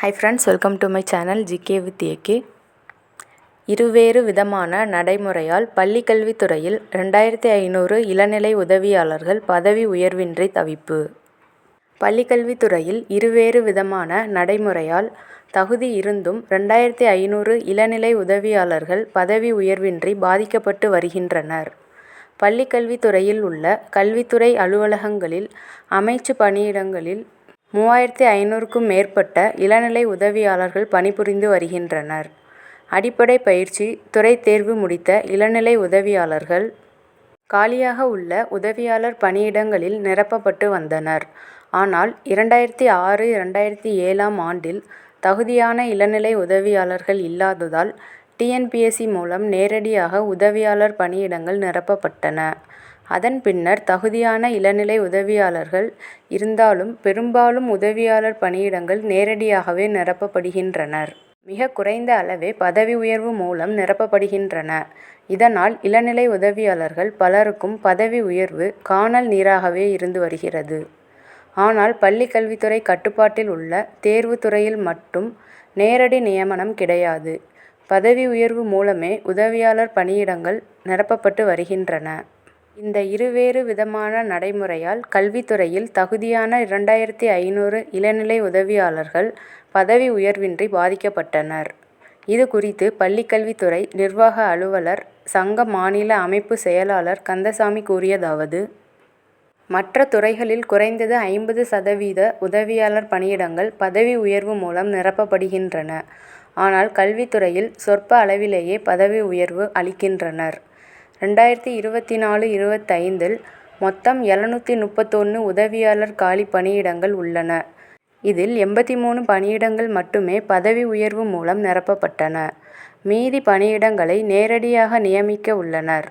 Hi friends welcome to my channel GK with AK இருவேறு விதமான நடைமுறையால் பள்ளி கல்வித்துறையில் ரெண்டாயிரத்தி ஐநூறு இளநிலை உதவியாளர்கள் பதவி உயர்வின்றி தவிப்பு. பள்ளி கல்வித்துறையில் இருவேறு விதமான நடைமுறையால் தகுதி இருந்தும் ரெண்டாயிரத்தி ஐநூறு இளநிலை உதவியாளர்கள் பதவி உயர்வின்றி பாதிக்கப்பட்டு வருகின்றனர். பள்ளி கல்வித்துறையில் உள்ள கல்வித்துறை அலுவலகங்களில் அமைச்சு பணியிடங்களில் மூவாயிரத்தி ஐநூறுக்கும் மேற்பட்ட இளநிலை உதவியாளர்கள் பணிபுரிந்து வருகின்றனர். அடிப்படை பயிற்சி, துறை தேர்வு முடித்த இளநிலை உதவியாளர்கள் காலியாக உள்ள உதவியாளர் பணியிடங்களில் நிரப்பப்பட்டு வந்தனர். ஆனால், இரண்டாயிரத்தி ஆறு இரண்டாயிரத்தி ஏழாம் ஆண்டில் தகுதியான இளநிலை உதவியாளர்கள் இல்லாததால் டிஎன்பிஎஸ்சி மூலம் நேரடியாக உதவியாளர் பணியிடங்கள் நிரப்பப்பட்டன. அதன் பின்னர் தகுதியான இளநிலை உதவியாளர்கள் இருந்தாலும் பெரும்பாலும் உதவியாளர் பணியிடங்கள் நேரடியாகவே நிரப்பப்படுகின்றனர். மிகக் குறைந்த அளவே பதவி உயர்வு மூலம் நிரப்பப்படுகின்றன. இதனால் இளநிலை உதவியாளர்கள் பலருக்கும் பதவி உயர்வு காணல் நீராகவே இருந்து வருகிறது. ஆனால் பள்ளி கல்வித்துறை கட்டுப்பாட்டில் உள்ள தேர்வுத்துறையில் மட்டும் நேரடி நியமனம் கிடையாது. பதவி உயர்வு மூலமே உதவியாளர் பணியிடங்கள் நிரப்பப்பட்டு வருகின்றன. இந்த இருவேறு விதமான நடைமுறையால் கல்வித்துறையில் தகுதியான இரண்டாயிரத்தி ஐநூறு இளநிலை உதவியாளர்கள் பதவி உயர்வின்றி பாதிக்கப்பட்டனர். இது குறித்து பள்ளி கல்வித்துறை நிர்வாக அலுவலர் சங்க மாநில அமைப்பு செயலாளர் கந்தசாமி கூறியதாவது மற்ற துறைகளில் குறைந்தது ஐம்பது சதவீத உதவியாளர் பணியிடங்கள் பதவி உயர்வு மூலம் நிரப்பப்படுகின்றன. ஆனால் கல்வித்துறையில் சொற்ப அளவிலேயே பதவி உயர்வு அளிக்கின்றனர். ரெண்டாயிரத்தி இருபத்தி நாலு இருபத்தைந்தில் மொத்தம் எழுநூற்றி முப்பத்தொன்று உதவியாளர் காலி பணியிடங்கள் உள்ளன. இதில் எண்பத்தி மூணு பணியிடங்கள் மட்டுமே பதவி உயர்வு மூலம் நிரப்பப்பட்டன. மீதி பணியிடங்களை நேரடியாக நியமிக்க உள்ளனர்.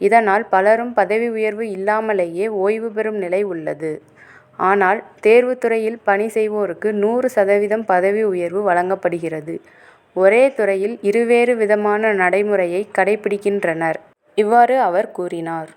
இதனால் பலரும் பதவி உயர்வு இல்லாமலேயே ஓய்வு பெறும் நிலை உள்ளது. ஆனால் தேர்வுத்துறையில் பணி செய்வோருக்கு நூறு சதவீதம் பதவி உயர்வு வழங்கப்படுகிறது. ஒரே துறையில் இருவேறு விதமான நடைமுறையை கடைபிடிக்கின்றனர். இவ்வாறு அவர் கூறினார்.